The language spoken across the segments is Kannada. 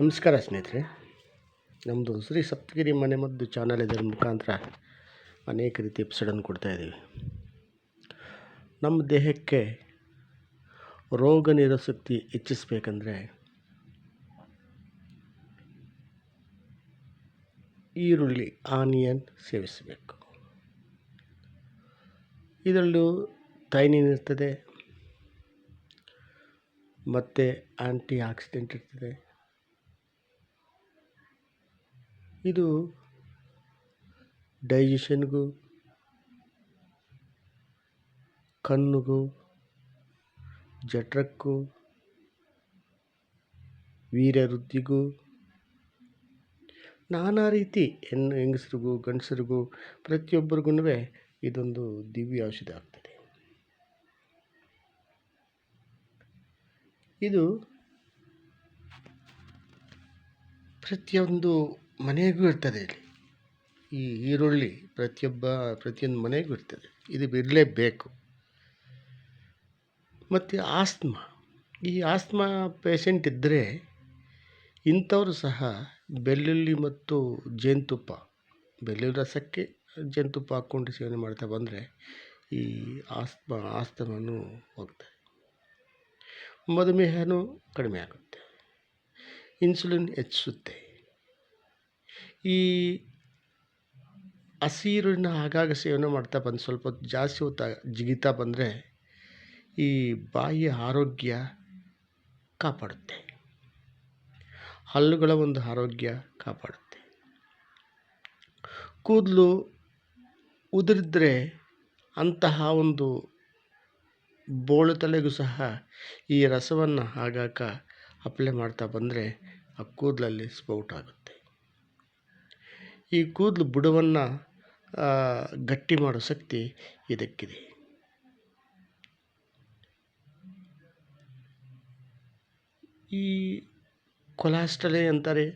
ನಮಸ್ಕಾರ ಸ್ನೇಹಿತರೆ. ನಮ್ಮದು ಶ್ರೀ ಸಪ್ತಗಿರಿ ಮನೆ ಮದ್ದು ಚಾನಲ್ ಇದರ ಮುಖಾಂತರ ಅನೇಕ ರೀತಿ ಎಪಿಸೋಡನ್ನು ಕೊಡ್ತಾಯಿದ್ದೀವಿ ನಮ್ಮ ದೇಹಕ್ಕೆ ರೋಗ ಶಕ್ತಿ ಹೆಚ್ಚಿಸ್ಬೇಕಂದ್ರೆ ಈರುಳ್ಳಿ, ಆನಿಯನ್ ಸೇವಿಸಬೇಕು. ಇದರಲ್ಲೂ ಥೈನಿನ್ ಇರ್ತದೆ, ಮತ್ತು ಆ್ಯಂಟಿ ಆಕ್ಸಿಡೆಂಟ್ ಇರ್ತದೆ. ಇದು ಡೈಜೆಷನ್ಗೂ ಕಣ್ಣಿಗೂ, ಜಠರಕ್ಕೂ ವೀರ್ಯವೃದ್ಧಿಗೂ ನಾನಾ ರೀತಿ ಹೆಣ್ಣು ಹೆಂಗಸ್ರಿಗೂ, ಗಂಡಸರಿಗೂ ಪ್ರತಿಯೊಬ್ಬರಿಗೂ ಇದೊಂದು ದಿವ್ಯ ಔಷಧ ಆಗ್ತದೆ. ಇದು ಪ್ರತಿಯೊಂದು ಮನೆಗೂ ಇರ್ತದೆ ಇಲ್ಲಿ. ಈ ಈರುಳ್ಳಿ ಪ್ರತಿಯೊಬ್ಬ, ಪ್ರತಿಯೊಂದು ಮನೆಗೂ ಇರ್ತದೆ. ಇದು ಬಿಡಲೇಬೇಕು ಮತ್ತು ಆಸ್ತ್ಮ. ಈ ಆಸ್ತ್ಮ ಪೇಷಂಟ್ ಇದ್ದರೆ ಇಂಥವರು ಸಹ ಬೆಳ್ಳುಳ್ಳಿ ಮತ್ತು ಜೇನುತುಪ್ಪ, ಬೆಳ್ಳುಳ್ಳಿ ರಸಕ್ಕೆ ಜೇನುತುಪ್ಪ ಹಾಕ್ಕೊಂಡು ಸೇವನೆ ಮಾಡ್ತಾ ಬಂದರೆ ಈ ಆಸ್ತ್ಮ, ಆಸ್ತಮನು ಹೋಗ್ತದೆ. ಮಧುಮೇಹನೂ ಕಡಿಮೆ ಆಗುತ್ತೆ. ಇನ್ಸುಲಿನ್ ಹೆಚ್ಚಿಸುತ್ತೆ ಈ ಹಸಿರುನ ಆಗಾಗ ಸೇವನೆ ಮಾಡ್ತಾ ಬಂದು ಸ್ವಲ್ಪ ಜಾಸ್ತಿ ಹೊತ್ತು ಜಿಗಿತಾ ಬಂದರೆ ಈ ಬಾಯಿಯ ಆರೋಗ್ಯ ಕಾಪಾಡುತ್ತೆ. ಹಲ್ಲುಗಳ ಒಂದು ಆರೋಗ್ಯ ಕಾಪಾಡುತ್ತೆ. ಕೂದಲು ಉದುರಿದ್ರೆ ಅಂತಹ ಒಂದು ಬೋಳು ತಲೆಗೂ ಸಹ ಈ ರಸವನ್ನು ಆಗಾಗ ಅಪ್ಲೈ ಮಾಡ್ತಾ ಬಂದರೆ ಆ ಕೂದಲಲ್ಲಿ ಸ್ಪೌಟ್ ಆಗುತ್ತೆ. ಈ ಕೂದಲು ಬುಡವನ್ನು ಗಟ್ಟಿ ಮಾಡೋ ಶಕ್ತಿ ಇದಕ್ಕಿದೆ. ಈ ಕೊಲಾಸ್ಟ್ರಲೆ ಅಂತಾರೆ,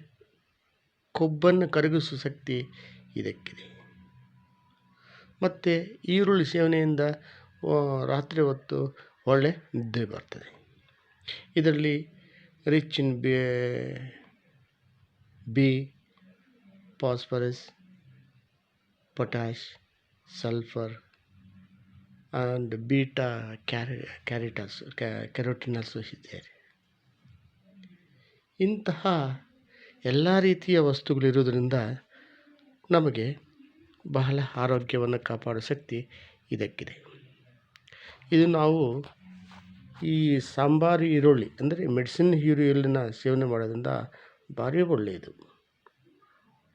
ಕೊಬ್ಬನ್ನು ಕರಗಿಸುವ ಶಕ್ತಿ ಇದಕ್ಕಿದೆ. ಮತ್ತು ಈರುಳ್ಳಿ ಸೇವನೆಯಿಂದ ರಾತ್ರಿ ಹೊತ್ತು ಒಳ್ಳೆ ನಿದ್ದೆ ಬರ್ತದೆ. ಇದರಲ್ಲಿ rich in B B phosphorus potash sulphur and beta ಕ್ಯಾರೆ, ಕ್ಯಾರಿಟಸ್ ಕೆರೋಟಿನಲ್ಸ್ ಇದೆ. ಇಂತಹ ಎಲ್ಲ ರೀತಿಯ ವಸ್ತುಗಳಿರೋದ್ರಿಂದ ನಮಗೆ ಬಹಳ ಆರೋಗ್ಯವನ್ನು ಕಾಪಾಡೋ ಶಕ್ತಿ ಇದಕ್ಕಿದೆ. ಇದು ನಾವು ಈ ಸಾಂಬಾರು ಈರುಳ್ಳಿ, ಅಂದರೆ ಮೆಡಿಸಿನ್ ಈರುಳ್ಳಿನ ಸೇವನೆ ಮಾಡೋದ್ರಿಂದ ಭಾರಿ ಒಳ್ಳೆಯದು.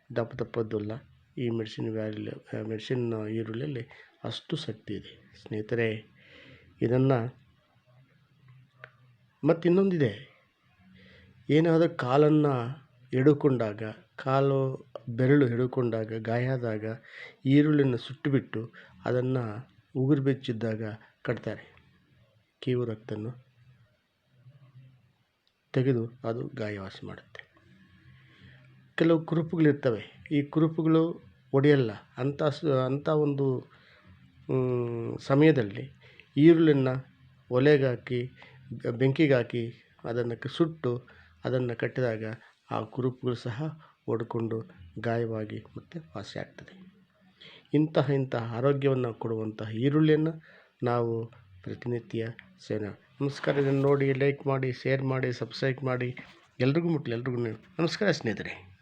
ದಪ್ಪ ದಪ್ಪದ್ದಲ್ಲ. ಈ ಮೆಡಿಸಿನ್ ವ್ಯಾಲ್ಯೂ ಮೆಡಿಸಿನ್ ಈರುಳ್ಳಿಯಲ್ಲಿ ಅಷ್ಟು ಶಕ್ತಿ ಇದೆ. ಸ್ನೇಹಿತರೆ, ಇದನ್ನು ಮತ್ತು ಇನ್ನೊಂದಿದೆ ಏನಾದರೂ ಕಾಲನ್ನು ಹಿಡ್ಕೊಂಡಾಗ, ಕಾಲು ಬೆರಳು ಹಿಡುಕೊಂಡಾಗ ಗಾಯ ಆದಾಗ ಈರುಳ್ಳಿಯನ್ನು ಸುಟ್ಟುಬಿಟ್ಟು ಅದನ್ನು ಉಗುರು ಬೆಚ್ಚಿದ್ದಾಗ ಕಟ್ತಾರೆ. ಕೀವು ರಕ್ತನ್ನು ತೆಗೆದು ಅದು ಗಾಯವಾಸಿ ಮಾಡುತ್ತೆ. ಕೆಲವು ಕುರುಪುಗಳಿರ್ತವೆ ಈ ಕುರುಪುಗಳು ಒಡೆಯಲ್ಲ. ಅಂಥ ಸ, ಅಂಥ ಒಂದು ಸಮಯದಲ್ಲಿ ಈರುಳ್ಳಿಯನ್ನು ಒಲೆಗಾಕಿ ಬೆಂಕಿಗಾಕಿ ಅದನ್ನು ಸುಟ್ಟು ಅದನ್ನು ಕಟ್ಟಿದಾಗ ಆ ಕುರುಪುಗಳು ಸಹ ಒಡ್ಕೊಂಡು ಗಾಯವಾಗಿ ಮತ್ತೆ ವಾಸಿ ಆಗ್ತದೆ. ಇಂತಹ ಇಂತಹ ಆರೋಗ್ಯವನ್ನು ಕೊಡುವಂತಹ ಈರುಳ್ಳಿಯನ್ನು ನಾವು ಪ್ರತಿನಿತ್ಯ ಸೇವನೆ ನಮಸ್ಕಾರ. ಇದನ್ನು ನೋಡಿ, ಲೈಕ್ ಮಾಡಿ, ಶೇರ್ ಮಾಡಿ, ಸಬ್ಸ್ಕ್ರೈಬ್ ಮಾಡಿ. ಎಲ್ರಿಗೂ ಮುಟ್ಲಿ, ಎಲ್ರಿಗೂ ನಮಸ್ಕಾರ ಸ್ನೇಹಿತರೆ.